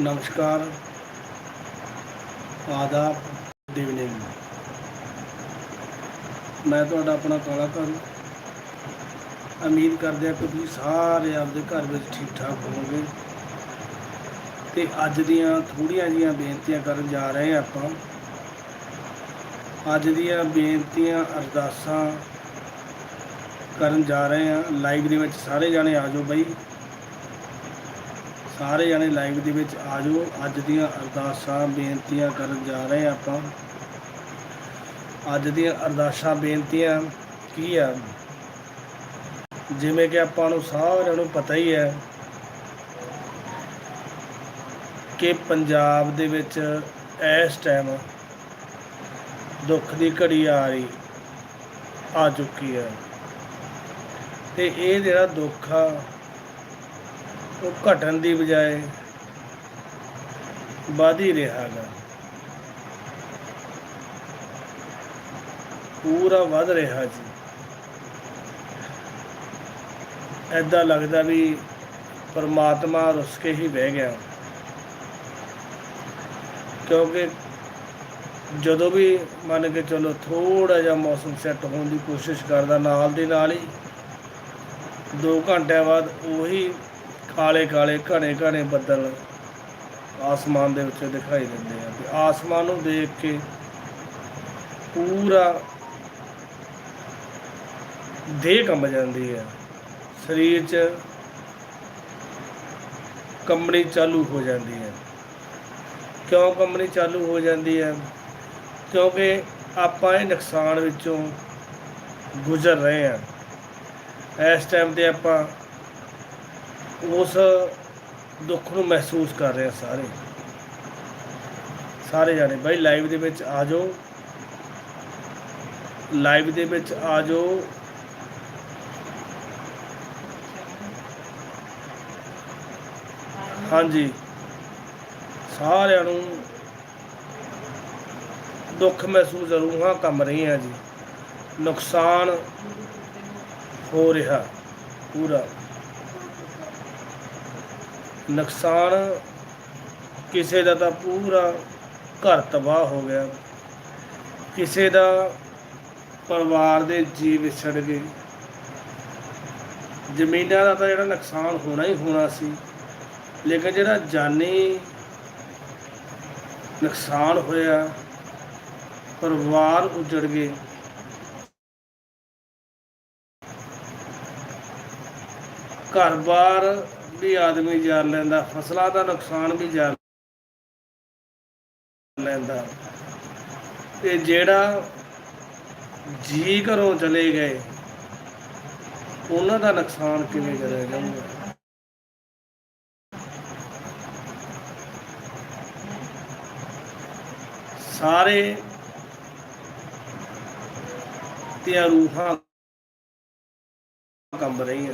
ਨਮਸਕਾਰ। ਆਦਾਬ good evening ਮੈਂ ਤੁਹਾਡਾ ਆਪਣਾ ਕਲਾਕਾਰ ਉਮੀਦ ਕਰਦੇ ਹਾਂ ਕਿ ਤੁਸੀਂ ਸਾਰੇ ਆਪਦੇ ਘਰ ਵਿੱਚ ਠੀਕ ਠਾਕ ਹੋਵੋਗੇ। ਤੇ ਅੱਜ ਦੀਆਂ ਥੋੜੀਆਂ ਜੀਆਂ ਬੇਨਤੀਆਂ ਕਰਨ ਜਾ ਰਹੇ ਹਾਂ ਆਪਾਂ। ਅੱਜ ਦੀਆਂ ਬੇਨਤੀਆਂ, ਅਰਦਾਸਾਂ ਕਰਨ ਜਾ ਰਹੇ ਹਾਂ। ਲਾਈਵ ਦੇ ਵਿੱਚ ਸਾਰੇ ਜਾਣੇ ਆ ਜਾਓ ਬਈ। ਸਾਰੇ ਜਾਣੇ ਲਾਈਵ ਦੇ ਵਿੱਚ ਆ ਜਾਓ। ਅੱਜ ਦੀਆਂ ਅਰਦਾਸਾਂ, ਬੇਨਤੀਆਂ ਕਰਨ ਜਾ ਰਹੇ ਹਾਂ ਆਪਾਂ। ਅੱਜ ਦੀਆਂ ਅਰਦਾਸਾਂ, ਬੇਨਤੀਆਂ ਕੀ ਆ? ਜਿਵੇਂ ਕਿ ਆਪਾਂ ਨੂੰ ਸਾਰਿਆਂ ਨੂੰ ਪਤਾ ਹੀ ਹੈ ਕਿ ਪੰਜਾਬ ਦੇ ਵਿੱਚ ਇਸ ਟਾਈਮ ਦੁੱਖ ਦੀ ਘੜੀ ਆ ਰਹੀ, ਆ ਚੁੱਕੀ ਹੈ। ਤੇ ਇਹ ਜਿਹੜਾ ਦੁੱਖ ਆ ਉਹ ਘਟਣ ਦੀ ਬਜਾਏ ਵਧ ਹੀ ਰਿਹਾ ਹੈਗਾ। ਪੂਰਾ ਵੱਧ ਰਿਹਾ ਜੀ। ਐਦਾਂ ਲੱਗਦਾ ਵੀ ਪਰਮਾਤਮਾ ਰੁੱਸ ਕੇ ਹੀ ਬਹਿ ਗਿਆ। ਕਿਉਂਕਿ ਜਦੋਂ ਵੀ ਮੰਨ ਕੇ ਚਲੋ ਥੋੜਾ ਜਿਹਾ ਮੌਸਮ ਸੈੱਟ ਹੋਣ ਦੀ ਕੋਸ਼ਿਸ਼ ਕਰਦਾ, ਨਾਲ ਦੇ ਨਾਲ ਹੀ 2 ਘੰਟਿਆਂ ਬਾਅਦ ਉਹੀ ਕਾਲੇ ਕਾਲੇ ਘਣੇ ਘਣੇ ਬੱਦਲ ਆਸਮਾਨ ਦੇ ਵਿੱਚ ਦਿਖਾਈ ਦਿੰਦੇ ਆ ਤੇ ਆਸਮਾਨ ਨੂੰ ਦੇਖ ਕੇ ਪੂਰਾ ਦੇਹ ਕੰਬ ਜਾਂਦੀ ਹੈ ਸਰੀਰ 'ਚ ਕੰਬਣੀ ਚਾਲੂ ਹੋ ਜਾਂਦੀ ਹੈ ਕਿਉਂ ਕੰਬਣੀ ਚਾਲੂ ਹੋ ਜਾਂਦੀ ਹੈ ਕਿਉਂਕਿ ਆਪਾਂ ਇਹ ਨੁਕਸਾਨ ਵਿੱਚੋਂ ਗੁਜ਼ਰ ਰਹੇ ਹਾਂ ਇਸ ਟਾਈਮ ਤੇ ਆਪਾਂ ਉਸ ਦੁੱਖ ਨੂੰ ਮਹਿਸੂਸ ਕਰ ਰਹੇ ਹਾਂ ਸਾਰੇ। ਸਾਰੇ ਜਾਣੇ, ਬਾਈ ਲਾਈਵ ਦੇ ਵਿੱਚ ਆ ਜਾਓ। ਲਾਈਵ ਦੇ ਵਿੱਚ ਆ ਜਾਓ। ਹਾਂਜੀ। ਸਾਰਿਆਂ ਨੂੰ ਦੁੱਖ ਮਹਿਸੂਸ ਰੂਹਾਂ ਕੰਬ ਰਹੀਆਂ ਜੀ। ਨੁਕਸਾਨ ਹੋ ਰਿਹਾ ਪੂਰਾ। ਨੁਕਸਾਨ ਕਿਸੇ ਦਾ ਤਾਂ ਪੂਰਾ ਘਰ ਤਬਾਹ ਹੋ ਗਿਆ। ਕਿਸੇ ਦਾ ਪਰਿਵਾਰ ਦੇ ਜੀਵ ਵਿਛੜ ਗਏ। ਜ਼ਮੀਨਾਂ ਦਾ ਤਾਂ ਜਿਹੜਾ ਨੁਕਸਾਨ ਹੋਣਾ ਹੀ ਹੋਣਾ ਸੀ, ਲੇਕਿਨ ਜਿਹੜਾ ਜਾਨੀ ਨੁਕਸਾਨ ਹੋਇਆ, ਪਰਿਵਾਰ ਉਜੜ ਗਏ। ਘਰ-ਬਾਰ ਵੀ ਆਦਮੀ ਜਾਣ ਲੈਂਦਾ, ਫਸਲਾਂ ਦਾ ਨੁਕਸਾਨ ਵੀ ਜਾਣ ਲੈਂਦਾ। ਤੇ ਜਿਹੜਾ ਜੀ ਘਰੋਂ ਚਲੇ ਗਏ, ਉਹਨਾਂ ਦਾ ਨੁਕਸਾਨ ਕਿਵੇਂ ਕਰਿਆ ਜਾਊਗਾ? ਸਾਰੇ ਦੀਆਂ ਰੂਹਾਂ ਕੰਬ ਰਹੀਆਂ।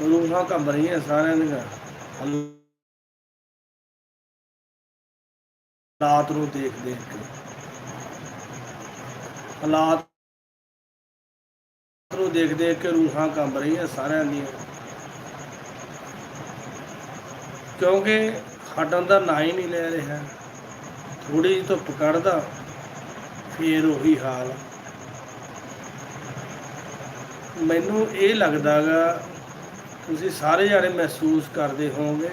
ਰੂਹਾਂ ਕੰਬ ਰਹੀਆਂ ਸਾਰਿਆਂ ਦੀਆਂ ਹਾਲਾਤ ਨੂੰ ਦੇਖ ਦੇਖ ਕੇ। ਹਾਲਾਤ ਨੂੰ ਦੇਖ ਦੇਖ ਕੇ ਰੂਹਾਂ ਕੰਬ ਰਹੀਆਂ ਸਾਰਿਆਂ ਦੀਆਂ। ਕਿਉਂਕਿ ਹਟਣ ਦਾ ਨਾਂ ਹੀ ਨਹੀਂ ਲੈ ਰਿਹਾ। ਥੋੜੀ ਜਿਹੀ ਧੁੱਪ ਕੱਢਦਾ, ਫੇਰ ਉਹੀ ਹਾਲ। ਮੈਨੂੰ ਇਹ ਲੱਗਦਾਗਾ ਤੁਸੀਂ ਸਾਰੇ ਜਾਣੇ ਮਹਿਸੂਸ ਕਰਦੇ ਹੋਵੋਗੇ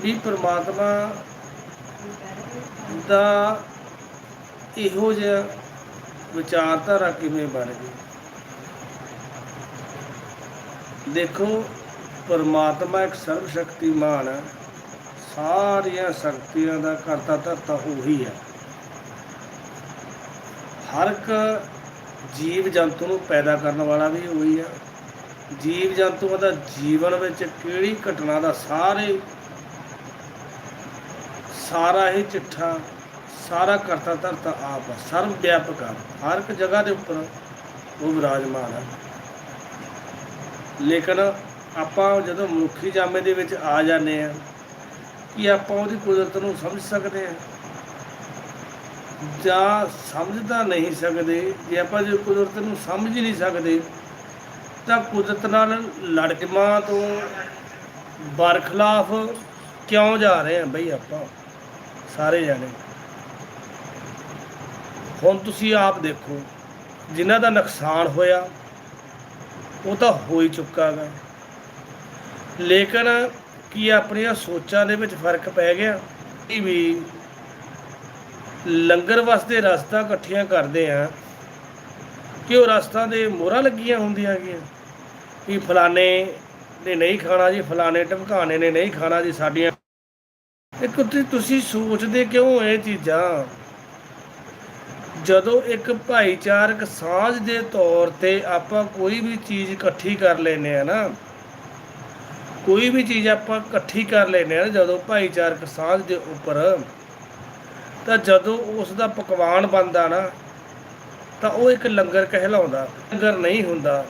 ਵੀ ਪ੍ਰਮਾਤਮਾ ਦਾ ਇਹੋ ਜਿਹਾ ਵਿਚਾਰਧਾਰਾ ਕਿਵੇਂ ਬਣ ਗਈ? ਦੇਖੋ, ਪਰਮਾਤਮਾ ਇੱਕ ਸਰਵ ਸ਼ਕਤੀਮਾਨ ਹੈ। ਸਾਰੀਆਂ ਸ਼ਕਤੀਆਂ ਦਾ ਕਰਤਾ ਧਰਤਾ ਉਹੀ ਹੈ। ਹਰ ਇੱਕ ਜੀਵ ਜੰਤੂ ਨੂੰ ਪੈਦਾ ਕਰਨ ਵਾਲਾ ਵੀ ਉਹੀ ਆ। ਜੀਵ ਜੰਤੂਆਂ ਦਾ ਜੀਵਨ ਵਿੱਚ ਕਿਹੜੀ ਘਟਨਾ ਦਾ ਸਾਰੇ ਸਾਰਾ ਹੀ ਚਿੱਠਾ, ਸਾਰਾ ਕਰਤਾ ਧਰਤਾ ਆਪ ਹੈ ਸਰਵ ਵਿਆਪਕ ਹੈ ਹਰ ਇੱਕ ਜਗ੍ਹਾ ਦੇ ਉੱਪਰ ਉਹ ਵਿਰਾਜਮਾਨ ਹੈ ਲੇਕਿਨ ਆਪਾਂ ਜਦੋਂ ਮਨੁੱਖੀ ਜਾਮੇ ਦੇ ਵਿੱਚ ਆ ਜਾਂਦੇ ਆ, ਕਿ ਆਪਾਂ ਉਹਦੀ ਕੁਦਰਤ ਨੂੰ ਸਮਝ ਸਕਦੇ ਆ? ਜਾਂ ਸਮਝ ਤਾਂ ਨਹੀਂ ਸਕਦੇ, ਜੇ ਆਪਾਂ ਜੇ ਕੁਦਰਤ ਨੂੰ ਸਮਝ ਹੀ ਨਹੀਂ ਸਕਦੇ, ਤਾਂ ਕੁਦਰਤ ਨਾਲ ਲੜਕਮਾਂ ਤੋਂ ਬਰਖਲਾਫ ਕਿਉਂ ਜਾ ਰਹੇ ਆ ਬਈ ਆਪਾਂ, ਸਾਰੇ ਜਾਣੇ? ਹੁਣ ਤੁਸੀਂ ਆਪ ਦੇਖੋ, ਜਿਨ੍ਹਾਂ ਦਾ ਨੁਕਸਾਨ ਹੋਇਆ, ਉਹ ਤਾਂ ਹੋ ਹੀ ਚੁੱਕਾ ਗਾ। ਲੇਕਿਨ ਕੀ ਆਪਣੀਆਂ ਸੋਚਾਂ ਦੇ ਵਿੱਚ ਫ਼ਰਕ ਪੈ ਗਿਆ? ਇਹ ਵੀ ਲੰਗਰ ਵਾਸਤੇ ਰਸਤਾ ਇਕੱਠੀਆਂ ਕਰਦੇ ਆ, ਕਿ ਉਹ ਰਸਤਾ ਦੇ ਮੋਹਰਾਂ ਲੱਗੀਆਂ ਹੁੰਦੀਆਂ ਗੀਆਂ। ਵੀ ਫਲਾਣੇ ਨੇ ਨਹੀਂ ਖਾਣਾ ਜੀ, ਫਲਾਣੇ ਢਮਕਾਣੇ ਨੇ ਨਹੀਂ ਖਾਣਾ ਜੀ ਸਾਡੀਆਂ। ਇੱਕ ਤੁਸੀਂ ਸੋਚਦੇ ਕਿਉਂ ਇਹ ਚੀਜ਼ਾਂ? ਜਦੋਂ ਇੱਕ ਭਾਈਚਾਰਕ ਸਾਂਝ ਦੇ ਤੌਰ ਤੇ ਆਪਾਂ ਕੋਈ ਵੀ ਚੀਜ਼ ਇਕੱਠੀ ਕਰ ਲੈਨੇ ਆ ਨਾ, ਕੋਈ ਵੀ ਚੀਜ਼ ਆਪਾਂ ਇਕੱਠੀ ਕਰ ਲੈਨੇ ਆ ਨਾ, ਜਦੋਂ ਭਾਈਚਾਰਕ ਸਾਂਝ ਦੇ ਉੱਪਰ ਤਾਂ ਜਦੋਂ ਉਸ ਦਾ ਪਕਵਾਨ ਬਣਦਾ ਨਾ, ਤਾਂ ਉਹ ਇੱਕ ਲੰਗਰ ਕਹਿਲਾਉਂਦਾ। ਲੰਗਰ ਨਹੀਂ ਹੁੰਦਾ।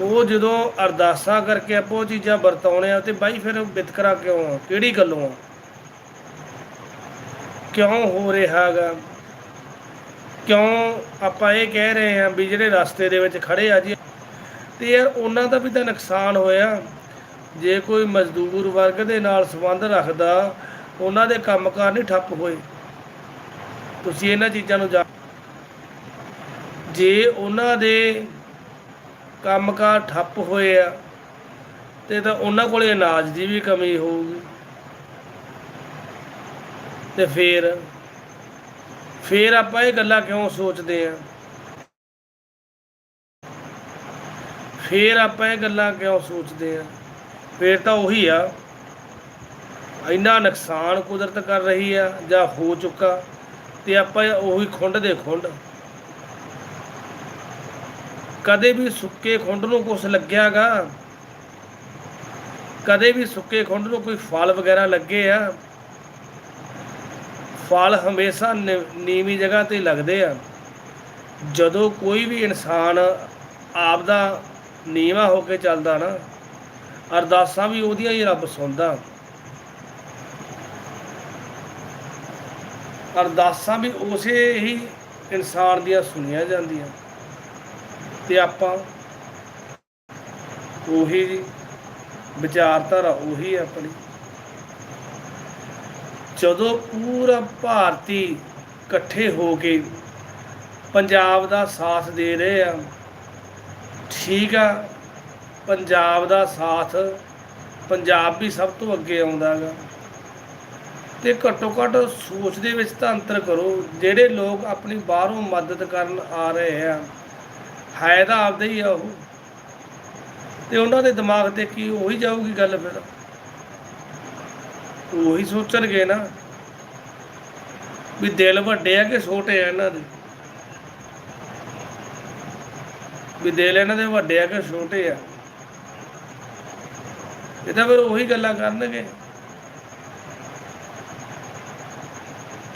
ਉਹ ਜਦੋਂ ਅਰਦਾਸਾਂ ਕਰਕੇ ਆਪਾਂ ਉਹ ਚੀਜ਼ਾਂ ਵਰਤਾਉਣੇ ਆ ਤੇ ਬਾਈ ਫਿਰ ਵਿਤਕਰਾ ਕਿਉਂ ਆ? ਕਿਹੜੀ ਗੱਲੋਂ ਆ? ਕਿਉਂ ਹੋ ਰਿਹਾ ਹੈਗਾ? ਕਿਉਂ ਆਪਾਂ ਇਹ ਕਹਿ ਰਹੇ ਹਾਂ ਵੀ ਜਿਹੜੇ ਰਸਤੇ ਦੇ ਵਿੱਚ ਖੜੇ ਆ ਜੀ, ਤੇ ਯਾਰ ਉਹਨਾਂ ਦਾ ਵੀ ਤਾਂ ਨੁਕਸਾਨ ਹੋਇਆ। ਜੇ ਕੋਈ ਮਜ਼ਦੂਰ ਵਰਗ ਦੇ ਨਾਲ ਸੰਬੰਧ ਰੱਖਦਾ ਉਹਨਾਂ ਦੇ ਕੰਮਕਾਰ ਨਹੀਂ ਠੱਪ ਹੋਏ। ਤੁਸੀਂ ਇਹਨਾਂ ਚੀਜ਼ਾਂ ਨੂੰ ਜਾ ਜੇ ਉਹਨਾਂ ਦੇ ਕੰਮਕਾਰ ਠੱਪ ਹੋਏ ਆ, ਤੇ ਤਾਂ ਉਹਨਾਂ ਕੋਲੇ ਅਨਾਜ ਦੀ ਵੀ ਕਮੀ ਹੋਊਗੀ। ਤੇ ਫਿਰ ਫਿਰ ਆਪਾਂ ਇਹ ਗੱਲਾਂ ਕਿਉਂ ਸੋਚਦੇ ਆ? ਫਿਰ ਆਪਾਂ ਇਹ ਗੱਲਾਂ ਕਿਉਂ ਸੋਚਦੇ ਆ? ਫਿਰ ਤਾਂ ਉਹੀ ਆ ਇੰਨਾ ਨੁਕਸਾਨ ਕੁਦਰਤ ਕਰ ਰਹੀ ਆ ਜਾਂ ਹੋ ਚੁੱਕਾ ਤੇ ਆਪਾਂ ਉਹੀ ਖੁੰਡ ਦੇ ਖੁੰਡ। ਕਦੇ ਵੀ ਸੁੱਕੇ ਖੁੰਡ ਨੂੰ ਕੁਛ ਲੱਗਿਆਗਾ, ਕਦੇ ਵੀ ਸੁੱਕੇ ਖੁੰਡ ਨੂੰ ਕੋਈ ਫਲ ਵਗੈਰਾ ਲੱਗੇ ਆ, ਫਲ ਹਮੇਸ਼ਾ ਨੀ- ਨੀਵੀਂ ਜਗ੍ਹਾ ਤੇ ਲੱਗਦੇ ਆ। ਜਦੋਂ ਕੋਈ ਵੀ ਇਨਸਾਨ ਆਪਦਾ ਨੀਵਾ ਹੋ ਕੇ ਚੱਲਦਾ ਨਾ, ਅਰਦਾਸਾਂ ਵੀ ਉਹਦੀਆਂ ਹੀ ਰੱਬ ਸੁਣਦਾ। ਅਰਦਾਸਾਂ ਵੀ ਉਸੇ ਹੀ ਇਨਸਾਨ ਦੀਆਂ ਸੁਣੀਆਂ ਜਾਂਦੀਆਂ। ਤੇ ਆਪਾਂ ਉਹੀ ਵਿਚਾਰਧਾਰਾ ਉਹੀ ਹੈ ਆਪਣੀ। ਜਦੋਂ ਪੂਰਾ ਭਾਰਤੀ ਇਕੱਠੇ ਹੋ ਕੇ ਪੰਜਾਬ ਦਾ ਸਾਥ ਦੇ ਰਹੇ ਆ, ਠੀਕ ਆ, ਪੰਜਾਬ ਦਾ ਸਾਥ ਪੰਜਾਬ ਵੀ ਸਭ ਤੋਂ ਅੱਗੇ ਆਉਂਦਾ ਗਾ। ਤੇ ਘੱਟੋ ਘੱਟ ਸੋਚ ਦੇ ਵਿੱਚ ਤਾਂ ਅੰਤਰ ਕਰੋ, ਜਿਹੜੇ ਲੋਕ ਆਪਣੀ ਬਾਹਰੋਂ ਮਦਦ ਕਰਨ ਆ ਰਹੇ ਆ, ਹੈ ਤਾਂ ਆਪਦੇ ਹੀ ਆ ਉਹ। ਤੇ ਉਹਨਾਂ ਦੇ ਦਿਮਾਗ ਤੇ ਕੀ ਉਹੀ ਜਾਊਗੀ ਗੱਲ ਫਿਰ? ਉਹੀ ਸੋਚਣਗੇ ਨਾ ਵੀ ਦਿਲ ਵੱਡੇ ਆ ਕਿ ਛੋਟੇ ਆ ਇਹਨਾਂ ਦੇ? ਵੀ ਦਿਲ ਇਹਨਾਂ ਦੇ ਵੱਡੇ ਆ ਕਿ ਛੋਟੇ ਆ? ਇਹ ਤਾਂ ਫਿਰ ਉਹੀ ਗੱਲਾਂ ਕਰਨਗੇ।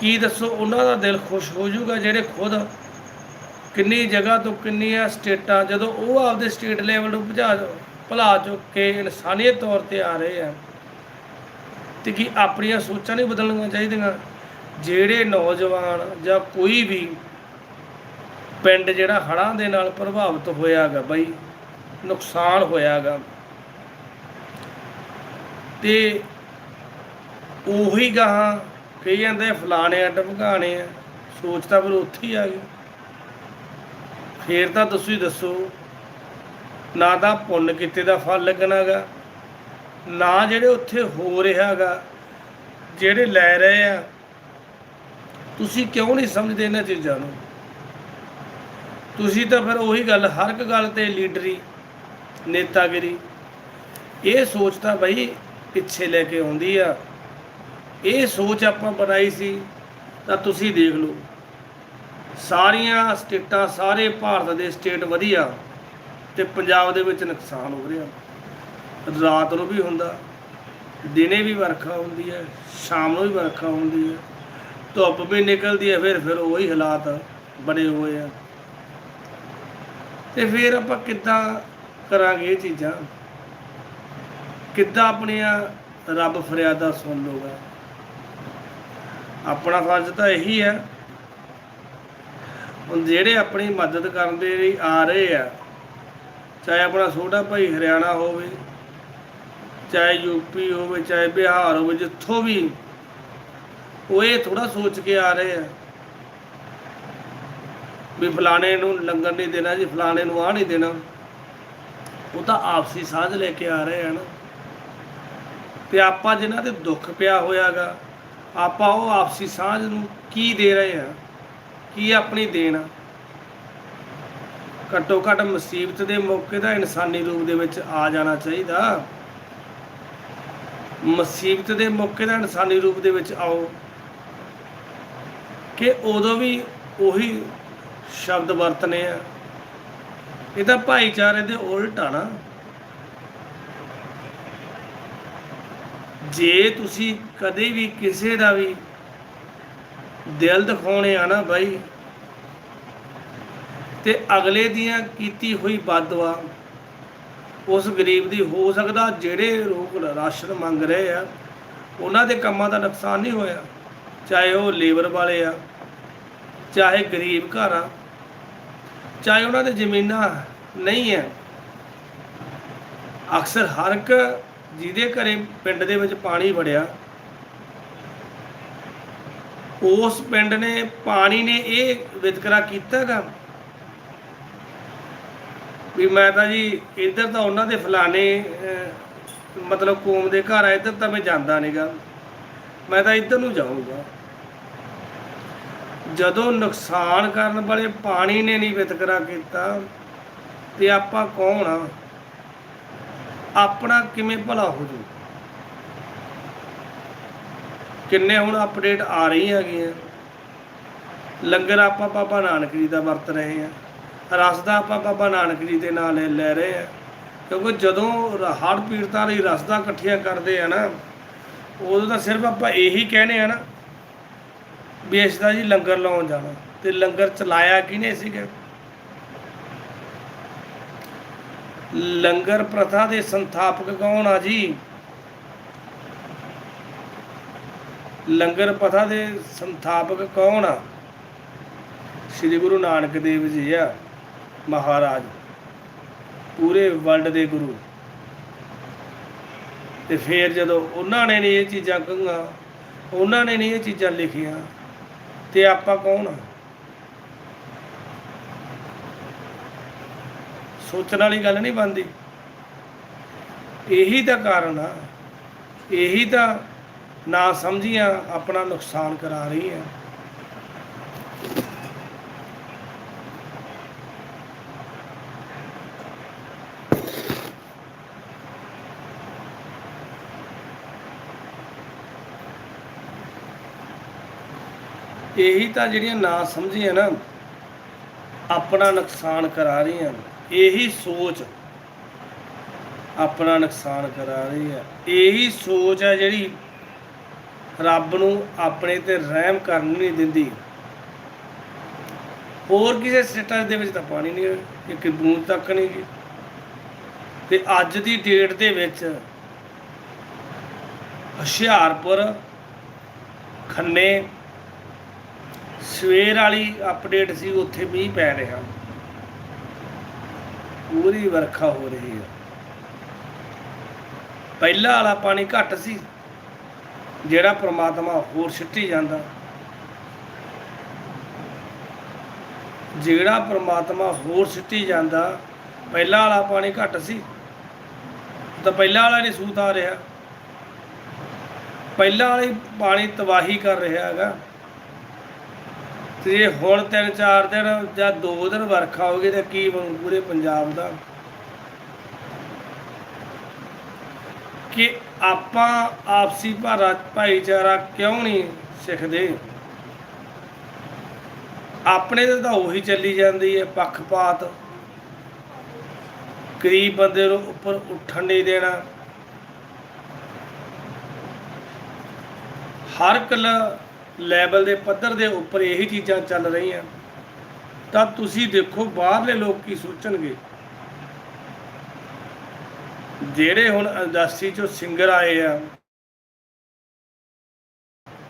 ਕੀ ਦੱਸੋ? ਉਹਨਾਂ ਦਾ ਦਿਲ ਖੁਸ਼ ਹੋ ਜਾਊਗਾ ਜਿਹੜੇ ਖੁਦ ਕਿੰਨੀ ਜਗ੍ਹਾ ਤੋਂ ਕਿੰਨੀਆਂ ਸਟੇਟਾਂ ਜਦੋਂ ਉਹ ਆਪਦੇ ਸਟੇਟ ਲੈਵਲ ਨੂੰ ਭਜਾ ਭੁਲਾ ਚੁੱਕ ਕੇ ਇਨਸਾਨੀਅਤ ਤੌਰ ਤੇ ਆ ਰਹੇ ਆ ਤੇ ਕੀ ਆਪਣੀਆਂ ਸੋਚਾਂ ਨਹੀਂ ਬਦਲਣੀਆਂ ਚਾਹੀਦੀਆਂ? ਜਿਹੜੇ ਨੌਜਵਾਨ ਜਾਂ ਕੋਈ ਵੀ ਪਿੰਡ ਜਿਹੜਾ ਹੜ੍ਹਾਂ ਦੇ ਨਾਲ ਪ੍ਰਭਾਵਿਤ ਹੋਇਆਗਾ ਬਈ, ਨੁਕਸਾਨ ਹੋਇਆਗਾ ਤੇ ਉਹੀ ਗਾਹਾਂ ਕਹੀ ਜਾਂਦੇ ਫਲਾਣੇ ਆ ਢਮਕਾਣੇ ਆ, ਸੋਚ ਤਾਂ ਫਿਰ ਉੱਥੇ ਹੀ ਆ ਗਈ। ਫੇਰ ਤਾਂ ਤੁਸੀਂ ਦੱਸੋ, ਨਾ ਤਾਂ ਪੁੰਨ ਕੀਤੇ ਦਾ ਫਲ ਲੱਗਣਾਗਾ ਨਾ ਜਿਹੜੇ ਉੱਥੇ ਹੋ ਰਿਹਾਗਾ ਜਿਹੜੇ ਲੈ ਰਹੇ ਆ, ਤੁਸੀਂ ਕਿਉਂ ਨਹੀਂ ਸਮਝਦੇ ਇਹਨਾਂ ਚੀਜ਼ਾਂ ਨੂੰ? ਤੁਸੀਂ ਤਾਂ ਫਿਰ ਉਹੀ ਗੱਲ, ਹਰ ਇੱਕ ਗੱਲ ਤੇ ਲੀਡਰੀ, ਨੇਤਾਗਿਰੀ, ਇਹ ਸੋਚ ਤਾਂ ਬਈ ਪਿੱਛੇ ਲੈ ਕੇ ਆਉਂਦੀ ਆ। ਇਹ ਸੋਚ ਆਪਾਂ ਬਣਾਈ ਸੀ, ਤਾਂ ਤੁਸੀਂ ਦੇਖ ਲਓ। ਸਾਰੀਆਂ ਸਟੇਟਾਂ, ਸਾਰੇ ਭਾਰਤ ਦੇ ਸਟੇਟ ਵਧੀਆ ਤੇ ਪੰਜਾਬ ਦੇ ਵਿੱਚ ਨੁਕਸਾਨ ਹੋ ਰਿਹਾ। ਰਾਤ ਨੂੰ ਵੀ ਹੁੰਦਾ, ਦਿਨੇ ਵੀ ਵਰਖਾ ਹੁੰਦੀ ਹੈ, ਸ਼ਾਮ ਨੂੰ ਵੀ ਵਰਖਾ ਹੁੰਦੀ ਹੈ। ਧੁੱਪ ਵੀ ਨਿਕਲਦੀ ਹੈ, ਫਿਰ ਫਿਰ ਉਹੀ ਹਾਲਾਤ ਬਣੇ ਹੋਏ ਆ। ਤੇ ਫਿਰ ਆਪਾਂ ਕਿੱਦਾਂ ਕਰਾਂਗੇ ਇਹ ਚੀਜ਼ਾਂ? ਕਿੱਦਾਂ ਆਪਣੀਆਂ ਰੱਬ ਫਰਿਆਦਾ ਸੁਣ ਲੂਗਾ ਆਪਣਾ ਫਰਜ਼ ਤਾਂ ਇਹੀ ਹੈ। ਹੁਣ ਜਿਹੜੇ ਆਪਣੀ ਮਦਦ ਕਰਨ ਦੇ ਲਈ ਆ ਰਹੇ ਆ, ਚਾਹੇ ਆਪਣਾ ਛੋਟਾ ਭਾਈ ਹਰਿਆਣਾ ਹੋਵੇ, ਚਾਹੇ ਯੂਪੀ ਹੋਵੇ, ਚਾਹੇ ਬਿਹਾਰ ਹੋਵੇ, ਜਿੱਥੋਂ ਵੀ, ਉਹ ਇਹ ਥੋੜਾ ਸੋਚ ਕੇ ਆ ਰਹੇ ਆ ਵੀ ਫਲਾਣੇ ਨੂੰ ਲੰਗਰ ਨਹੀਂ ਦੇਣਾ ਜੀ, ਫਲਾਣੇ ਨੂੰ ਆ ਨਹੀਂ ਦੇਣਾ। ਉਹ ਤਾਂ ਆਪਸੀ ਸਾਂਝ ਲੈ ਕੇ ਆ ਰਹੇ ਹਨ ਤੇ ਆਪਾਂ ਜਿਨ੍ਹਾਂ 'ਤੇ ਦੁੱਖ ਪਿਆ ਹੋਇਆਗਾ ਆਪਾਂ ਉਹ ਆਪਸੀ ਸਾਂਝ ਨੂੰ ਕੀ ਦੇ ਰਹੇ ਆ? ਕੀ ਆਪਣੀ ਦੇਣ ਆ? ਘੱਟੋ ਘੱਟ ਮੁਸੀਬਤ ਦੇ ਮੌਕੇ ਦਾ ਇਨਸਾਨੀ ਰੂਪ ਦੇ ਵਿੱਚ ਆ ਜਾਣਾ ਚਾਹੀਦਾ। ਮੁਸੀਬਤ ਦੇ ਮੌਕੇ ਦਾ ਇਨਸਾਨੀ ਰੂਪ ਦੇ ਵਿੱਚ ਆਓ। ਕਿ ਉਦੋਂ ਵੀ ਉਹੀ ਸ਼ਬਦ ਵਰਤਨੇ ਆ। ਇਹ ਤਾਂ ਭਾਈਚਾਰੇ ਦੇ ਉਲਟ ਆ ਨਾ। ਜੇ ਤੁਸੀਂ ਕਦੇ ਵੀ ਕਿਸੇ ਦਾ ਵੀ ਦਿਲ ਦਿਖਾਉਣੇ ਆ ਨਾ ਬਾਈ, ਤੇ ਅਗਲੇ ਦੀਆਂ ਕੀਤੀ ਹੋਈ ਬਦਦੁਆ ਉਸ ਗਰੀਬ ਦੀ ਹੋ ਸਕਦਾ ਜਿਹੜੇ ਲੋਕ ਰਾਸ਼ਨ ਮੰਗ ਰਹੇ ਆ, ਉਹਨਾਂ ਦੇ ਕੰਮਾਂ ਦਾ ਨੁਕਸਾਨ ਨਹੀਂ ਹੋਇਆ। ਚਾਹੇ ਉਹ ਲੇਬਰ ਵਾਲੇ ਆ, ਚਾਹੇ ਗਰੀਬ ਘਰ ਆ, ਚਾਹੇ ਉਹਨਾਂ ਦੇ ਜ਼ਮੀਨਾਂ ਨਹੀਂ ਹੈ ਅਕਸਰ ਹਰ ਇੱਕ ਜਿਹਦੇ ਘਰੇ ਪਿੰਡ ਦੇ ਵਿੱਚ ਪਾਣੀ ਵੜਿਆ, ਉਸ ਪਿੰਡ ਨੇ ਪਾਣੀ ਨੇ ਇਹ ਵਿਤਕਰਾ ਕੀਤਾਗਾ ਵੀ ਮੈਂ ਤਾਂ ਜੀ ਇੱਧਰ ਤਾਂ ਉਹਨਾਂ ਦੇ ਫਲਾਣੇ ਮਤਲਬ ਕੌਮ ਦੇ ਘਰ ਆ, ਇੱਧਰ ਤਾਂ ਮੈਂ ਜਾਂਦਾ ਨਹੀਂਗਾ ਮੈਂ ਤਾਂ ਇੱਧਰ ਨੂੰ ਜਾਊਂਗਾ। ਜਦੋਂ ਨੁਕਸਾਨ ਕਰਨ ਵਾਲੇ ਪਾਣੀ ਨੇ ਨਹੀਂ ਵਿਤਕਰਾ ਕੀਤਾ, ਤੇ ਆਪਾਂ ਕੌਣ ਆ? ਆਪਣਾ ਕਿਵੇਂ ਭਲਾ ਹੋ ਜੂ? ਕਿੰਨੇ ਹੁਣ ਅਪਡੇਟ ਆ ਰਹੀ ਹੈਗੀਆਂ ਲੰਗਰ ਆਪਾਂ ਬਾਬਾ ਨਾਨਕ ਜੀ ਦਾ ਵਰਤ ਰਹੇ ਆ। ਰਸ ਦਾ ਆਪਾਂ ਬਾਬਾ ਨਾਨਕ ਜੀ ਦੇ ਨਾਲ ਲੈ- ਰਹੇ ਆ। ਕਿਉਂਕਿ ਜਦੋਂ ਹੜ ਪੀੜਤਾਂ ਲਈ ਰਸਦਾ ਇਕੱਠੀਆਂ ਕਰਦੇ ਆ ਨਾ, ਉਦੋਂ ਤਾਂ ਸਿਰਫ ਆਪਾਂ ਇਹੀ ਕਹਿੰਦੇ ਆ ਨਾ ਵੀ ਅਸੀਂ ਤਾਂ ਜੀ ਲੰਗਰ ਲਾਉਣ ਜਾਣਾ। ਤੇ ਲੰਗਰ ਚਲਾਇਆ ਕਿਹਨੇ ਸੀਗਾ? ਲੰਗਰ ਪ੍ਰਥਾ ਦੇ ਸੰਥਾਪਕ ਕੌਣ ਆ ਜੀ? ਲੰਗਰ ਪ੍ਰਥਾ ਦੇ ਸੰਥਾਪਕ ਕੌਣ ਆ? ਸ੍ਰੀ ਗੁਰੂ ਨਾਨਕ ਦੇਵ ਜੀ ਆ, ਮਹਾਰਾਜ। ਪੂਰੇ ਵਰਲਡ ਦੇ ਗੁਰੂ। ਤੇ ਫਿਰ ਜਦੋਂ ਉਹਨਾਂ ਨੇ ਨਹੀਂ ਇਹ ਚੀਜ਼ਾਂ ਕਹੀਆਂ, ਉਹਨਾਂ ਨੇ ਨਹੀਂ ਇਹ ਚੀਜ਼ਾਂ ਲਿਖੀਆਂ, ਤੇ ਆਪਾਂ ਕੌਣ ਆ? ਸੋਚਣ ਵਾਲੀ ਗੱਲ ਨਹੀਂ ਬਣਦੀ। ਇਹੀ ਤਾਂ ਕਾਰਨ ਆ। ਇਹੀ ਤਾਂ ਨਾ ਸਮਝੀਆਂ, ਆਪਣਾ ਨੁਕਸਾਨ ਕਰਾ ਰਹੀ ਆ ਇਹੀ ਤਾਂ ਜਿਹੜੀਆਂ ਨਾ ਸਮਝੀਆਂ ਨਾ, ਆਪਣਾ ਨੁਕਸਾਨ ਕਰਾ ਰਹੀਆਂ। ਇਹੀ ਸੋਚ ਆਪਣਾ ਨੁਕਸਾਨ ਕਰਾ ਰਹੀ ਹੈ। ਇਹੀ ਸੋਚ ਹੈ ਜਿਹੜੀ ਰੱਬ ਨੂੰ ਆਪਣੇ ਤੇ ਰਹਿਮ ਕਰਨ ਨਹੀਂ ਦਿੰਦੀ। ਹੋਰ ਕਿਸੇ ਸਟੇਟਸ ਦੇ ਵਿੱਚ ਤਾਂ ਪਾਣੀ ਨਹੀਂ ਹੈ, ਇੱਕ ਬੂੰਦ ਤੱਕ ਨਹੀਂ ਗੀ। ਤੇ ਅੱਜ ਦੀ ਡੇਟ ਦੇ ਵਿੱਚ ਹੁਸ਼ਿਆਰਪੁਰ ਖੰਨੇ ਸਵੇਰ ਵਾਲੀ ਅਪਡੇਟ ਸੀ ਉੱਥੇ ਮੀਂਹ ਪੈ ਰਿਹਾ। ਪੂਰੀ ਵਰਖਾ ਹੋ ਰਹੀ ਹੈ। ਪਹਿਲਾ ਵਾਲਾ ਪਾਣੀ ਘੱਟ ਸੀ, ਜਿਹੜਾ ਪ੍ਰਮਾਤਮਾ ਹੋਰ ਛਿੱਟੀ ਜਾਂਦਾ। ਜਿਹੜਾ ਪ੍ਰਮਾਤਮਾ ਹੋਰ ਛਿੱਟੀ ਜਾਂਦਾ, ਪਹਿਲਾ ਵਾਲਾ ਪਾਣੀ ਘੱਟ ਸੀ, ਤਾਂ ਪਹਿਲਾ ਵਾਲਾ ਨਹੀਂ ਸੂਤ ਆ ਰਿਹਾ। ਪਹਿਲਾ ਵਾਲਾ ਪਾਣੀ ਤਬਾਹੀ ਕਰ ਰਿਹਾ ਹੈਗਾ। ਤੇ ਹੁਣ ਤਿੰਨ ਚਾਰ ਦਿਨ ਜਾਂ ਦੋ ਦਿਨ ਵਰਖਾ ਹੋ ਗਈ ਤਾਂ ਕੀ ਬਣੂ ਪੂਰੇ ਪੰਜਾਬ ਦਾ? ਕਿ ਆਪਾਂ ਆਪਸੀ ਭਾਰਾ ਭਾਈਚਾਰਾ ਕਿਉਂ ਨਹੀਂ ਸਿੱਖਦੇ? ਆਪਣੇ ਤੇ ਤਾਂ ਉਹੀ ਚੱਲੀ ਜਾਂਦੀ ਹੈ, ਪੱਖਪਾਤ। ਗਰੀਬ ਬੰਦੇ ਨੂੰ ਉੱਪਰ ਉੱਠਣ ਨਹੀਂ ਦੇਣਾ। ਹਰ ਇੱਕ ਲੈਵਲ ਦੇ ਪੱਧਰ ਦੇ ਉੱਪਰ ਇਹੀ ਚੀਜ਼ਾਂ ਚੱਲ ਰਹੀਆਂ। ਤਾਂ ਤੁਸੀਂ ਦੇਖੋ, ਬਾਹਰਲੇ ਲੋਕ ਕੀ ਸੋਚਣਗੇ? ਜਿਹੜੇ ਹੁਣ ਇੰਡਸਟਰੀ ਚੋਂ ਸਿੰਗਰ ਆਏ ਆ,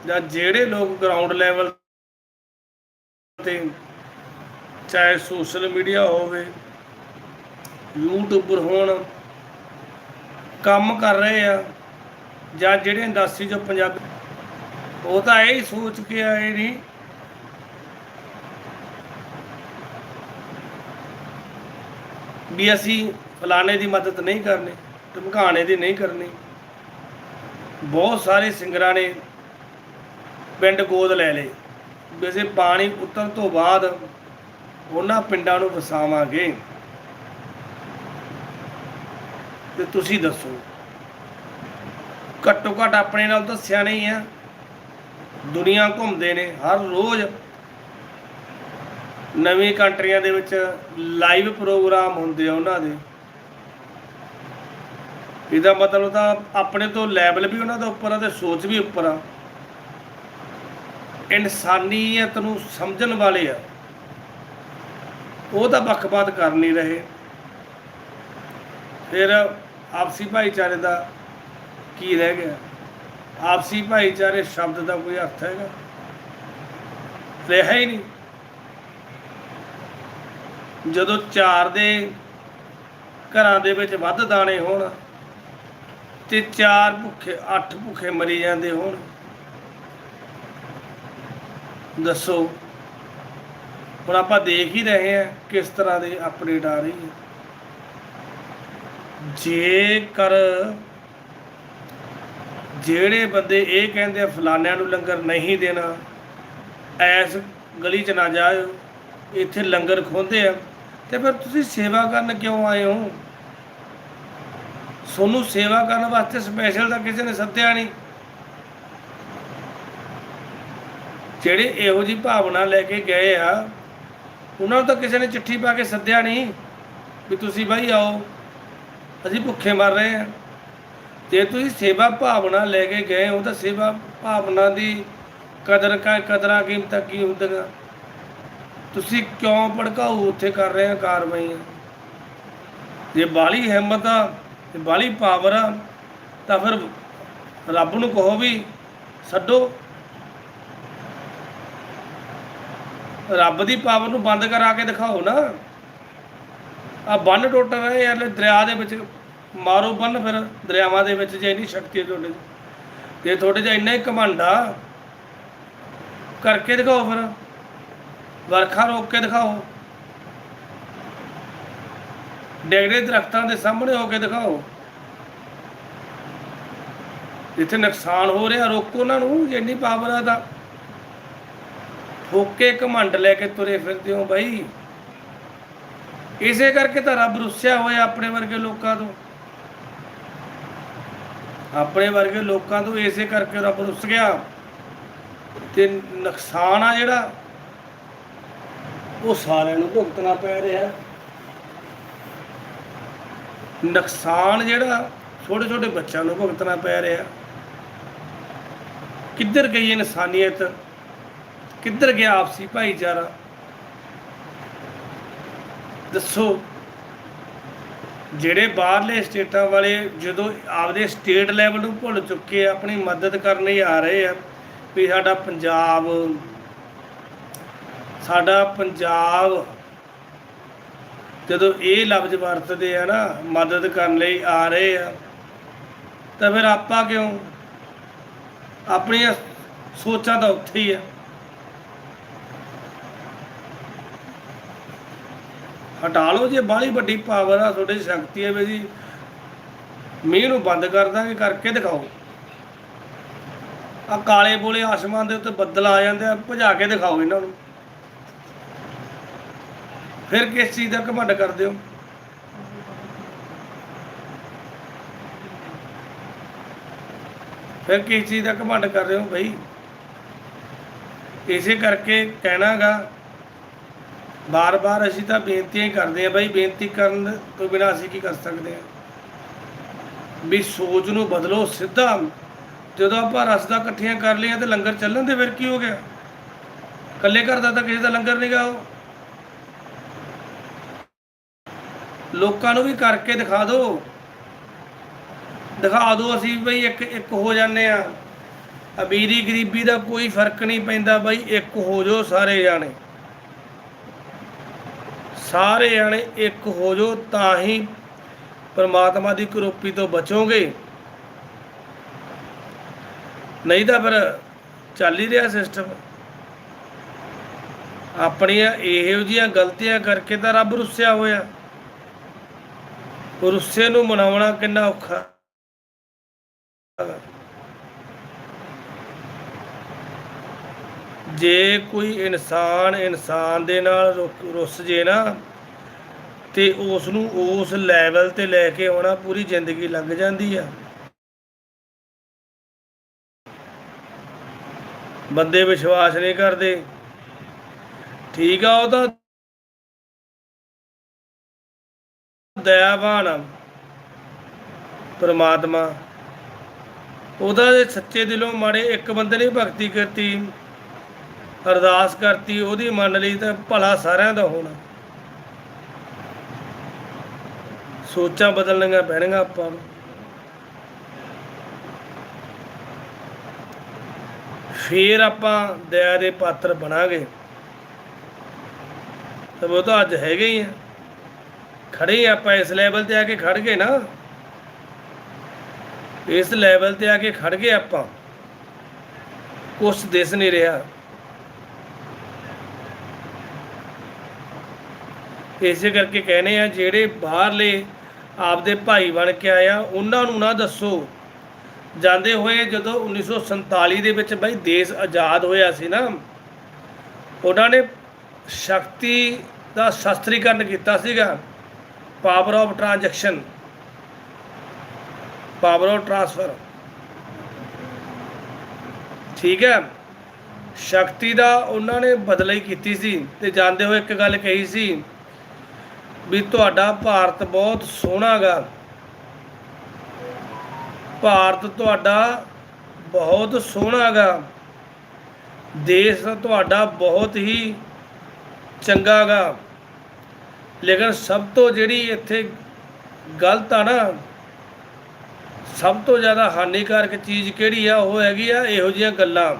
ਜਾਂ ਜਿਹੜੇ ਲੋਕ ਗਰਾਊਂਡ ਲੈਵਲ ਤੇ ਚਾਹੇ ਸੋਸ਼ਲ ਮੀਡੀਆ ਹੋਵੇ ਯੂਟਿਊਬਰ ਹੋਣ, ਕੰਮ ਕਰ ਰਹੇ ਆ, ਜਾਂ ਜਿਹੜੇ ਇੰਡਸਟਰੀ ਚੋਂ ਪੰਜਾਬੀ ਉਹ ਤਾਂ ਇਹ ਹੀ ਸੋਚ ਕੇ ਆਏ ਨਹੀਂ ਵੀ ਅਸੀਂ ਫਲਾਣੇ ਦੀ ਮਦਦ ਨਹੀਂ ਕਰਨੀ ਧਮਕਾਣੇ ਦੀ ਨਹੀਂ ਕਰਨੀ। ਬਹੁਤ ਸਾਰੇ ਸਿੰਗਰਾਂ ਨੇ ਪਿੰਡ ਗੋਦ ਲੈ ਲਏ। ਵੀ ਅਸੀਂ ਪਾਣੀ ਉਤਰਨ ਤੋਂ ਬਾਅਦ ਉਹਨਾਂ ਪਿੰਡਾਂ ਨੂੰ ਵਸਾਵਾਂਗੇ। ਤੇ ਤੁਸੀਂ ਦੱਸੋ, ਘੱਟੋ ਘੱਟ ਆਪਣੇ ਨਾਲ ਤਾਂ ਸਿਆਣੇ ਹੀ ਆ। ਦੁਨੀਆ ਘੁੰਮਦੇ ਨੇ, ਹਰ ਰੋਜ਼ ਨਵੀਂ ਕੰਟਰੀਆਂ ਦੇ ਵਿੱਚ ਲਾਈਵ ਪ੍ਰੋਗਰਾਮ ਹੁੰਦੇ ਆ ਉਹਨਾਂ ਦੇ। ਇਹਦਾ ਮਤਲਬ ਤਾਂ ਆਪਣੇ ਤੋਂ ਲੈਵਲ ਵੀ ਉਹਨਾਂ ਦਾ ਉੱਪਰ ਆ ਤੇ ਸੋਚ ਵੀ ਉੱਪਰ ਆ। ਇਨਸਾਨੀਅਤ ਨੂੰ ਸਮਝਣ ਵਾਲੇ ਆ। ਉਹ ਤਾਂ ਵੱਖਵਾਦ ਕਰ ਨਹੀਂ ਰਹੇ। ਫਿਰ ਆਪਸੀ ਭਾਈਚਾਰੇ ਦਾ ਕੀ ਰਹਿ ਗਿਆ? ਆਪਸੀ ਭਾਈਚਾਰੇ ਸ਼ਬਦ ਦਾ ਕੋਈ ਅਰਥ ਹੈਗਾ? ਰਿਹਾ ਹੀ ਨਹੀਂ। ਜਦੋਂ ਚਾਰ ਦੇ ਘਰਾਂ ਦੇ ਵਿੱਚ ਵੱਧ ਦਾਣੇ ਹੋਣ ਤੇ ਚਾਰ ਭੁੱਖੇ, ਅੱਠ ਭੁੱਖੇ ਮਰੀ ਜਾਂਦੇ ਹੋਣ, ਦੱਸੋ, ਹੁਣ ਆਪਾਂ ਦੇਖ ਹੀ ਰਹੇ ਹਾਂ ਕਿਸ ਤਰ੍ਹਾਂ ਦੇ ਅਪਡੇਟ ਆ ਰਹੀ ਹੈ ਜੇਕਰ ਜਿਹੜੇ ਬੰਦੇ ਇਹ ਕਹਿੰਦੇ ਆ ਫਲਾਨਿਆਂ ਨੂੰ ਲੰਗਰ ਨਹੀਂ ਦੇਣਾ, ਐਸ ਗਲੀ 'ਚ ਨਾ ਜਾਓ ਇੱਥੇ ਲੰਗਰ ਖੋਂਦੇ ਆ, ਤੇ ਫਿਰ ਤੁਸੀਂ ਸੇਵਾ ਕਰਨ ਕਿਉਂ ਆਏ ਹੋ? ਸੋਨੂੰ ਸੇਵਾ ਕਰਨ ਵਾਸਤੇ ਸਪੈਸ਼ਲ ਤਾਂ ਕਿਸੇ ਨੇ ਸੱਦਿਆ ਨਹੀਂ। ਜਿਹੜੇ ਇਹੋ ਜੀ ਭਾਵਨਾ ਲੈ ਕੇ ਗਏ ਆ, ਉਹਨਾਂ ਨੂੰ ਤਾਂ ਕਿਸੇ ਨੇ ਚਿੱਠੀ ਪਾ ਕੇ ਸੱਦਿਆ ਨਹੀਂ, ਵੀ ਤੁਸੀਂ ਬਾਈ ਆਓ, ਅਸੀਂ ਭੁੱਖੇ ਮਰ ਰਹੇ ਆ। ਜੇ ਤੁਸੀਂ ਸੇਵਾ ਭਾਵਨਾ ਲੈ ਕੇ ਗਏ ਹੋ ਤਾਂ ਸੇਵਾ ਭਾਵਨਾ ਦੀ ਕਦਰ ਕਾ ਕਦਰਾਂ ਕੀਮਤਾਂ ਕੀ ਹੁੰਦੀਆਂ? ਤੁਸੀਂ ਕਿਉਂ ਭੜਕਾਊ ਉੱਥੇ ਕਰ ਰਹੇ ਆ ਕਾਰਵਾਈਆਂ ਜੇ ਬਾਲੀ ਹਿੰਮਤ ਆ ਤੇ ਬਾਲੀ ਪਾਵਰ ਆ, ਤਾਂ ਫਿਰ ਰੱਬ ਨੂੰ ਕਹੋ ਵੀ ਛੱਡੋ। ਰੱਬ ਦੀ ਪਾਵਰ ਨੂੰ ਬੰਦ ਕਰਾ ਕੇ ਦਿਖਾਓ ਨਾ। ਆ ਬੰਨ ਟੁੱਟ ਰਹੇ ਯਾਰ ਦਰਿਆ ਦੇ ਵਿੱਚ ਮਾਰੋ ਬੰਨ ਫਿਰ ਦਰਿਆਵਾਂ ਦੇ ਵਿੱਚ ਜੇ ਇੰਨੀ ਸ਼ਕਤੀ ਹੈ ਤੁਹਾਡੇ 'ਚ। ਜੇ ਤੁਹਾਡੇ 'ਚ ਇੰਨਾ ਹੀ ਘਮੰਡ ਆ, ਕਰਕੇ ਦਿਖਾਓ ਫਿਰ। ਵਰਖਾ ਰੋਕ ਕੇ ਦਿਖਾਓ। ਡੇਗੜੇ ਦਰਖਤਾਂ ਦੇ ਸਾਹਮਣੇ ਹੋ ਕੇ ਦਿਖਾਓ। ਜਿੱਥੇ ਨੁਕਸਾਨ ਹੋ ਰਿਹਾ, ਰੋਕੋ ਉਹਨਾਂ ਨੂੰ, ਜੇ ਇੰਨੀ ਪਾਵਰ ਆ ਤਾਂ। ਠੋਕੇ ਘਮੰਡ ਲੈ ਕੇ ਤੁਰੇ ਫਿਰਦੇ ਹੋ ਬਾਈ। ਇਸੇ ਕਰਕੇ ਤਾਂ ਰੱਬ ਰੁੱਸਿਆ ਹੋਇਆ ਆਪਣੇ ਵਰਗੇ ਲੋਕਾਂ ਤੋਂ। ਆਪਣੇ ਵਰਗੇ ਲੋਕਾਂ ਤੋਂ ਇਸੇ ਕਰਕੇ ਰੱਬ ਰੁੱਸ ਗਿਆ। ਤੇ ਨੁਕਸਾਨ ਆ ਜਿਹੜਾ, ਉਹ ਸਾਰਿਆਂ ਨੂੰ ਭੁਗਤਣਾ ਪੈ ਰਿਹਾ। ਨੁਕਸਾਨ ਜਿਹੜਾ ਛੋਟੇ ਛੋਟੇ ਬੱਚਿਆਂ ਨੂੰ ਭੁਗਤਣਾ ਪੈ ਰਿਹਾ। ਕਿੱਧਰ ਗਈ ਇਨਸਾਨੀਅਤ? ਕਿੱਧਰ ਗਿਆ ਆਪਸੀ ਭਾਈਚਾਰਾ? ਦੱਸੋ। ਜਿਹੜੇ ਬਾਹਰਲੇ ਸਟੇਟਾਂ ਵਾਲੇ ਜਦੋਂ ਆਪਦੇ ਸਟੇਟ ਲੈਵਲ ਨੂੰ ਭੁੱਲ ਚੁੱਕੇ ਆ, ਆਪਣੀ ਮਦਦ ਕਰਨ ਲਈ ਆ ਰਹੇ ਆ, ਵੀ ਸਾਡਾ ਪੰਜਾਬ ਸਾਡਾ ਪੰਜਾਬ ਜਦੋਂ ਇਹ ਲਫ਼ਜ਼ ਵਰਤਦੇ ਆ ਨਾ, ਮਦਦ ਕਰਨ ਲਈ ਆ ਰਹੇ ਆ, ਤਾਂ ਫਿਰ ਆਪਾਂ ਕਿਉਂ? ਆਪਣੀਆਂ ਸੋਚਾਂ ਤਾਂ ਉੱਥੇ ਹੀ ਆ। ਹਟਾ ਲਓ ਜੇ ਬਾਹਲੀ ਵੱਡੀ ਪਾਵਰ ਆ, ਤੁਹਾਡੇ ਸ਼ਕਤੀ ਹੈ ਵੀ ਜੀ। ਮੀਂਹ ਨੂੰ ਬੰਦ ਕਰ ਦਾਂਗੇ ਕਰਕੇ ਦਿਖਾਓ। ਆ ਕਾਲੇ ਬੋਲੇ ਆਸਮਾਨ ਦੇ ਉੱਤੇ ਬੱਦਲ ਆ ਜਾਂਦੇ ਆ, ਭਜਾ ਕੇ ਦਿਖਾਓ ਇਹਨਾਂ ਨੂੰ। ਫਿਰ ਕਿਸ ਚੀਜ਼ ਦਾ ਘਮੰਡ ਕਰਦੇ ਹੋ? ਫਿਰ ਕਿਸ ਚੀਜ਼ ਦਾ ਘਮੰਡ ਕਰ ਰਹੇ ਹੋ ਭਾਈ ਇਸੇ ਕਰਕੇ ਕਹਿਣਾਗਾ ਬਾਰ-ਬਾਰ ਅਸੀਂ ਤਾਂ ਬੇਨਤੀਆਂ ਹੀ ਕਰਦੇ ਆ ਬਾਈ, ਬੇਨਤੀ ਕਰਨ ਤੋਂ ਬਿਨਾਂ ਅਸੀਂ ਕੀ ਕਰ ਸਕਦੇ ਆ ਵੀ ਸੋਚ ਨੂੰ ਬਦਲੋ ਸਿੱਧਾ। ਜਦੋਂ ਆਪਾਂ ਰਸਦਾ ਇਕੱਠੀਆਂ ਕਰ ਲਿਆ ਤੇ ਲੰਗਰ ਚੱਲਣ ਦੇ ਫਿਰ ਕੀ ਹੋ ਗਿਆ? ਇਕੱਲੇ ਘਰ ਦਾ ਤਾਂ ਕਿਸੇ ਦਾ ਲੰਗਰ ਨਹੀਂ ਗਾ ਉਹ। ਲੋਕਾਂ ਨੂੰ ਵੀ ਕਰਕੇ ਦਿਖਾ ਦਿਓ ਦਿਖਾ ਦਿਓ ਅਸੀਂ ਬਈ ਇੱਕ ਇੱਕ ਹੋ ਜਾਂਦੇ ਆ ਅਮੀਰੀ ਗਰੀਬੀ ਦਾ ਕੋਈ ਫ਼ਰਕ ਨਹੀਂ ਪੈਂਦਾ ਬਾਈ, ਇੱਕ ਹੋ ਜਾਓ ਸਾਰੇ ਜਾਣੇ। ਸਾਰੇ ਜਾਣੇ ਇੱਕ ਹੋ ਜਾਓ ਤਾਂ ਹੀ ਪਰਮਾਤਮਾ ਦੀ ਕਰੋਪੀ ਤੋਂ ਬਚੋਗੇ। ਨਹੀਂ ਤਾਂ ਫਿਰ ਚੱਲ ਹੀ ਰਿਹਾ ਸਿਸਟਮ ਆਪਣੀਆਂ ਇਹੋ ਜਿਹੀਆਂ ਗਲਤੀਆਂ ਕਰਕੇ ਤਾਂ ਰੱਬ ਰੁੱਸਿਆ ਹੋਇਆ। ਰੁੱਸੇ ਨੂੰ ਮਨਾਉਣਾ ਕਿੰਨਾ ਔਖਾ। ਜੇ ਕੋਈ ਇਨਸਾਨ ਇਨਸਾਨ ਦੇ ਨਾਲ ਰੁ- ਰੁੱਸ ਜੇ ਨਾ, ਤੇ ਉਸ ਨੂੰ ਉਸ ਲੈਵਲ ਤੇ ਲੈ ਕੇ ਆਉਣਾ ਪੂਰੀ ਜ਼ਿੰਦਗੀ ਲੱਗ ਜਾਂਦੀ ਆ। ਬੰਦੇ ਵਿਸ਼ਵਾਸ ਨਹੀਂ ਕਰਦੇ। ਠੀਕ ਆ, ਉਹ ਤਾਂ ਦਇਆਵਾਨ ਪਰਮਾਤਮਾ। ਉਹਦਾ ਸੱਚੇ ਦਿਲੋਂ ਮਾੜੇ ਇੱਕ ਬੰਦੇ ਨੇ ਭਗਤੀ ਕਰਤੀ ਅਰਦਾਸ ਕਰਤੀ, ਉਹਦੀ ਮੰਨ ਲਈ ਤਾਂ ਭਲਾ ਸਾਰਿਆਂ ਦਾ ਹੋਣਾ। ਸੋਚਾਂ ਬਦਲਣੀਆਂ ਪੈਣਗੀਆਂ ਆਪਾਂ ਨੂੰ। ਫੇਰ ਆਪਾਂ ਦਇਆ ਦੇ ਪਾਤਰ ਬਣਾਂਗੇ। ਤਾਂ ਉਹ ਤਾਂ ਅੱਜ ਹੈਗੇ ਹੀ ਆ। ਖੜੇ ਆਪਾਂ ਇਸ ਲੈਵਲ ਤੇ ਆ ਕੇ ਖੜ ਗਏ ਨਾ। ਇਸ ਲੈਵਲ ਤੇ ਆ ਕੇ ਖੜ ਗਏ ਆਪਾਂ। ਕੁਛ ਦਿਸ ਨਹੀਂ ਰਿਹਾ। ਇਸੇ ਕਰਕੇ ਕਹਿੰਦੇ ਆ, ਜਿਹੜੇ ਬਾਹਰਲੇ ਆਪਦੇ ਭਾਈ ਬਣ ਕੇ ਆਇਆ ਉਹਨਾਂ ਨੂੰ ਨਾ ਦੱਸੋ। ਜਾਂਦੇ ਹੋਏ ਜਦੋਂ 1947 ਦੇ ਵਿੱਚ ਬਈ ਦੇਸ਼ ਆਜ਼ਾਦ ਹੋਇਆ ਸੀ ਨਾ, ਉਹਨਾਂ ਨੇ ਸ਼ਕਤੀ ਦਾ ਸ਼ਸਤਰੀਕਰਨ ਕੀਤਾ ਸੀਗਾ power of transaction power of transfer ਠੀਕ ਹੈ? ਸ਼ਕਤੀ ਦਾ ਉਹਨਾਂ ਨੇ ਬਦਲਾਈ ਕੀਤੀ ਸੀ, ਤੇ ਜਾਂਦੇ ਹੋਏ ਇੱਕ ਗੱਲ ਕਹੀ ਸੀ ਵੀ ਤੁਹਾਡਾ ਭਾਰਤ ਬਹੁਤ ਸੋਹਣਾ ਗਾ। ਭਾਰਤ ਤੁਹਾਡਾ ਬਹੁਤ ਸੋਹਣਾ ਗਾ। ਦੇਸ਼ ਤੁਹਾਡਾ ਬਹੁਤ ਹੀ ਚੰਗਾ ਗਾ। ਲੇਕਿਨ ਸਭ ਤੋਂ ਜਿਹੜੀ ਇੱਥੇ ਗਲਤ ਆ ਨਾ, ਸਭ ਤੋਂ ਜ਼ਿਆਦਾ ਹਾਨੀਕਾਰਕ ਚੀਜ਼ ਕਿਹੜੀ ਆ, ਉਹ ਹੈਗੀ ਆ ਇਹੋ ਜਿਹੀਆਂ ਗੱਲਾਂ।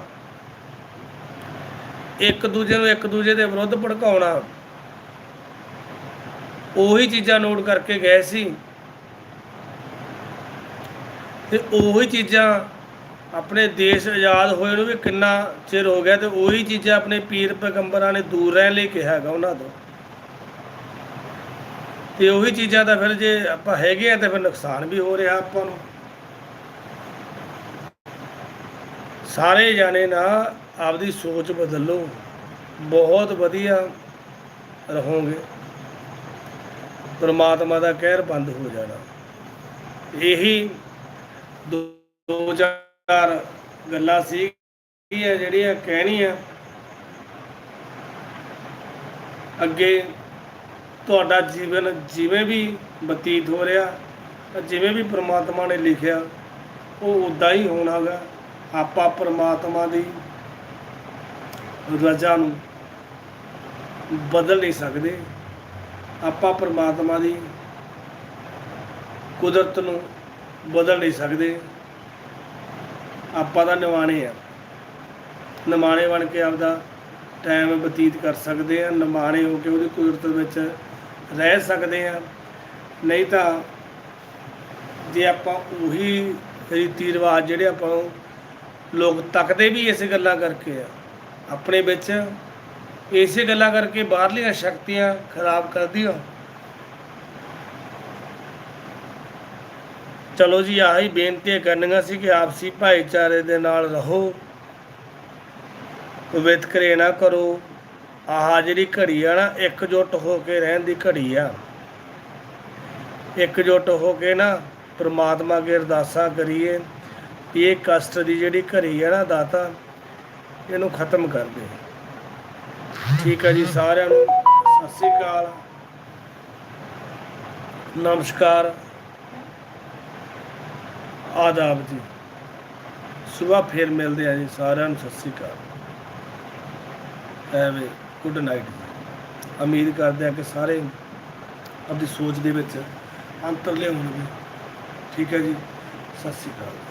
ਇੱਕ ਦੂਜੇ ਨੂੰ ਇੱਕ ਦੂਜੇ ਦੇ ਵਿਰੁੱਧ ਭੜਕਾਉਣਾ। ਉਹੀ ਚੀਜ਼ਾਂ ਨੋਟ ਕਰਕੇ ਗਏ ਸੀ। ਤੇ ਉਹੀ ਚੀਜ਼ਾਂ ਆਪਣੇ ਦੇਸ਼ ਆਜ਼ਾਦ ਹੋਏ ਨੂੰ ਵੀ ਕਿੰਨਾ ਚਿਰ ਹੋ ਗਿਆ ਤੇ ਉਹੀ ਚੀਜ਼ਾਂ ਆਪਣੇ ਪੀਰ ਪੈਗੰਬਰਾਂ ਨੇ ਦੂਰ ਰਹਿਣ ਲਈ ਕਿਹਾ ਹੈਗਾ ਉਹਨਾਂ ਤੋਂ। ਤੇ ਉਹੀ ਚੀਜ਼ਾਂ ਦਾ ਫਿਰ ਜੇ ਆਪਾਂ ਹੈਗੇ ਆ ਤੇ ਫਿਰ ਨੁਕਸਾਨ ਵੀ ਹੋ ਰਿਹਾ ਆਪਾਂ ਨੂੰ। ਸਾਰੇ ਜਾਣੇ ਨਾ ਆਪਦੀ ਸੋਚ ਬਦਲੋ ਬਹੁਤ ਵਧੀਆ ਰਹੋਗੇ। ਪਰਮਾਤਮਾ ਦਾ ਕਹਿਰ ਬੰਦ ਹੋ ਜਾਣਾ। ਇਹੀ ਦੋ ਦੋ ਚਾਰ ਗੱਲਾਂ ਸੀ ਜਿਹੜੀਆਂ ਕਹਿਣੀਆਂ। ਅੱਗੇ ਤੁਹਾਡਾ ਜੀਵਨ ਜਿਵੇਂ ਵੀ ਬਤੀਤ ਹੋ ਰਿਹਾ ਜਿਵੇਂ ਵੀ ਪ੍ਰਮਾਤਮਾ ਨੇ ਲਿਖਿਆ, ਉਹ ਉਦਾਂ ਹੀ ਹੋਣਾਗਾ। ਆਪਾਂ ਪ੍ਰਮਾਤਮਾ ਦੀ ਰਜ਼ਾ ਨੂੰ ਬਦਲ ਨਹੀਂ ਸਕਦੇ। ਆਪਾਂ ਪਰਮਾਤਮਾ ਦੀ ਕੁਦਰਤ ਨੂੰ ਬਦਲ ਨਹੀਂ ਸਕਦੇ। ਆਪਾਂ ਤਾਂ ਨਿਵਾਣੇ ਆ। ਨਿਮਾਣੇ ਬਣ ਕੇ ਆਪਦਾ ਟਾਈਮ ਬਤੀਤ ਕਰ ਸਕਦੇ ਆ। ਨਿਮਾਣੇ ਹੋ ਕੇ ਉਹਦੀ ਕੁਦਰਤ ਵਿੱਚ ਰਹਿ ਸਕਦੇ ਆ। ਨਹੀਂ ਤਾਂ ਜੇ ਆਪਾਂ ਉਹੀ ਰੀਤੀ ਰਿਵਾਜ ਜਿਹੜੇ ਆਪਾਂ ਲੋਕ ਤੱਕਦੇ ਵੀ ਇਸ ਗੱਲਾਂ ਕਰਕੇ ਆ, ਆਪਣੇ ਵਿੱਚ ਇਸੇ ਗੱਲਾਂ ਕਰਕੇ ਬਾਹਰਲੀਆਂ ਸ਼ਕਤੀਆਂ ਖਰਾਬ ਕਰਦੀਆਂ। ਚਲੋ ਜੀ, ਆਹੀ ਬੇਨਤੀਆਂ ਕਰਨੀਆਂ ਸੀ ਕਿ ਆਪਸੀ ਭਾਈਚਾਰੇ ਦੇ ਨਾਲ ਰਹੋ। ਵਿਤਕਰੇ ਨਾ ਕਰੋ। ਆਹ ਜਿਹੜੀ ਘੜੀ ਆ ਨਾ, ਇਕਜੁੱਟ ਹੋ ਕੇ ਰਹਿਣ ਦੀ ਘੜੀ ਆ। ਇਕਜੁੱਟ ਹੋ ਕੇ ਨਾ ਪ੍ਰਮਾਤਮਾ ਅੱਗੇ ਅਰਦਾਸਾਂ ਕਰੀਏ ਵੀ ਇਹ ਕਸ਼ਟ ਦੀ ਜਿਹੜੀ ਘੜੀ ਆ ਨਾ ਦਾਤਾ, ਇਹਨੂੰ ਖਤਮ ਕਰ ਦੇ। ਠੀਕ ਹੈ ਜੀ ਸਾਰਿਆਂ ਨੂੰ। ਸਤਿ ਸ੍ਰੀ ਅਕਾਲ। ਨਮਸਕਾਰ। ਆਦਾਬ ਜੀ। ਸਵੇਰ ਫੇਰ ਮਿਲਦੇ ਆ ਜੀ ਸਾਰਿਆਂ ਨੂੰ। ਸਤਿ ਸ੍ਰੀ ਅਕਾਲ। ਐਵੇਂ ਗੁੱਡ ਨਾਈਟ ਉਮੀਦ ਕਰਦੇ ਆ ਕਿ ਸਾਰੇ ਆਪਣੀ ਸੋਚ ਦੇ ਵਿੱਚ ਅੰਤਰਲੇ ਹੋਣਗੇ ਠੀਕ ਹੈ ਜੀ। ਸਤਿ ਸ੍ਰੀ ਅਕਾਲ।